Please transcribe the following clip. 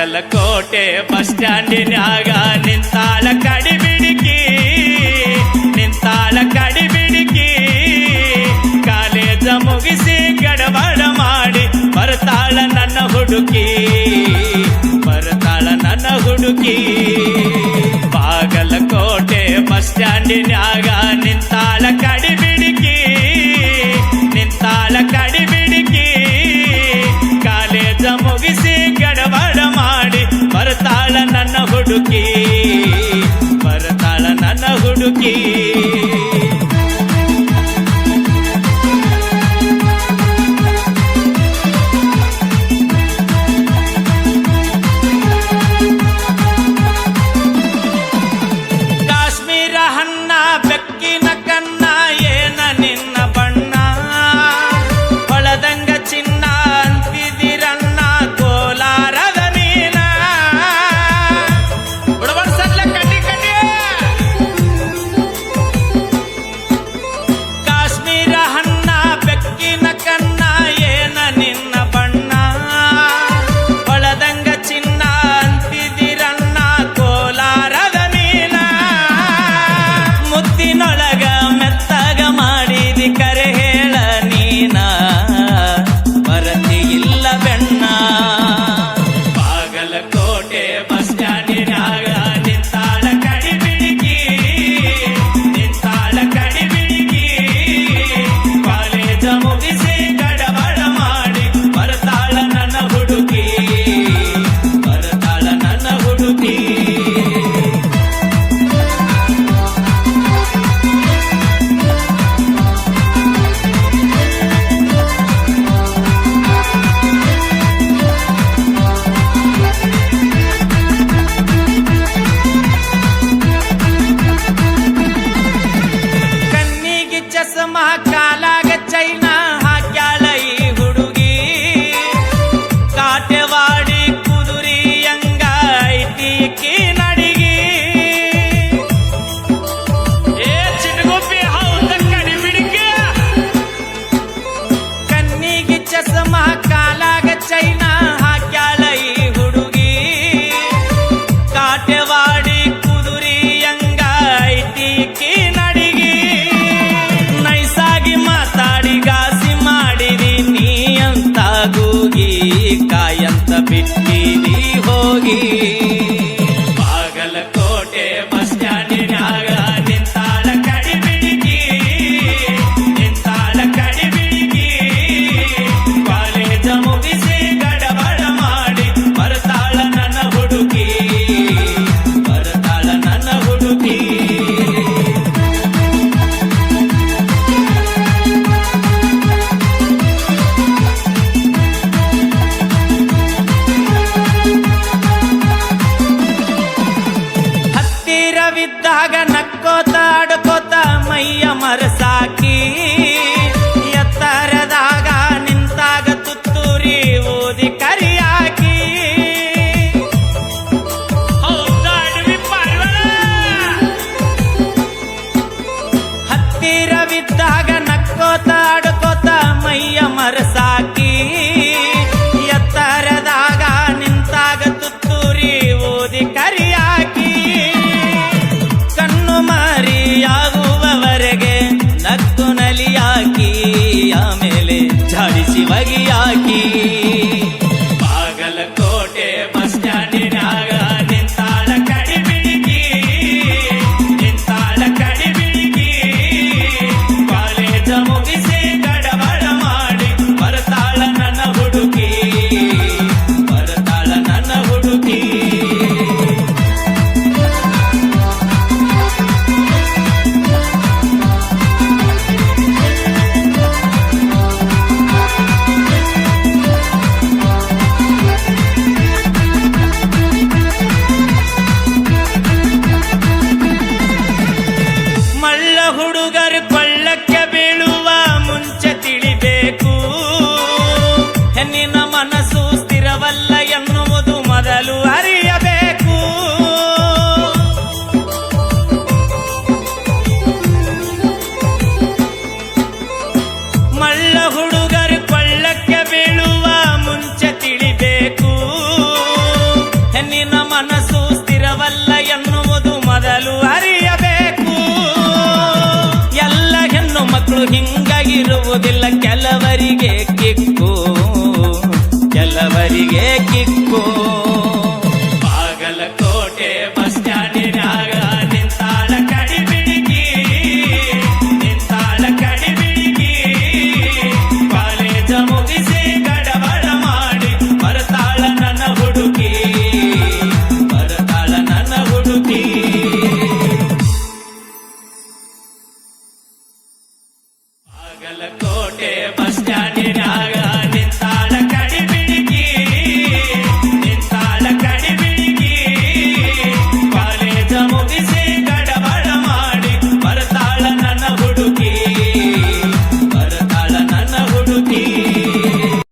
Bagalkot bus ಸ್ಟ್ಯಾಂಡಿನಾಗ ನಿಂತಾಳ ಕಡಿಬಿಡಿಕಿ ನಿಂತಾಳ ಕಡಿಬಿಡಿಕಿ. ಕಾಲೇಜ ಮುಗಿಸಿ ಗಡಬಡ ಮಾಡಿ ಬರ್ತಾಳ ನನ್ನ ಹುಡುಕಿ, ಬರ್ತಾಳ ನನ್ನ ಹುಡುಕಿ. ಬಾಗಲಕೋಟೆ ಬಸ್ ಸ್ಟ್ಯಾಂಡಿನಾಗ ನಿಂತಾಳ ಕಡಿ ಹುಡುಕಿ ಬರತಾಳ ನನ್ನ ಹುಡುಕಿ. Marsa. ಸಿಗುವುದಿಲ್ಲ ಕೆಲವರಿಗೆ ಕಿಕ್ಕು. ಕೆಲವರಿಗೆ ಕಿಕ್ಕು. ಬಾಗಲಕೋಟೆ ಬಸ್ ಸ್ಟ್ಯಾಂಡಿನಾಗ ನಿಂತಾಳ ಕಡಿಬಿಡಿಗಿ. ನಿಂತಾಳ ಕಡಿಬಿಡಿಗಿ. ಕಾಲೇಜ ಮುಗಿಸಿ ಗಡಬಡ ಮಾಡಿ ಬರತಾಳ ನನ್ನ ಹುಡುಗಿ ಬರತಾಳ ನನ್ನ ಹುಡುಗಿ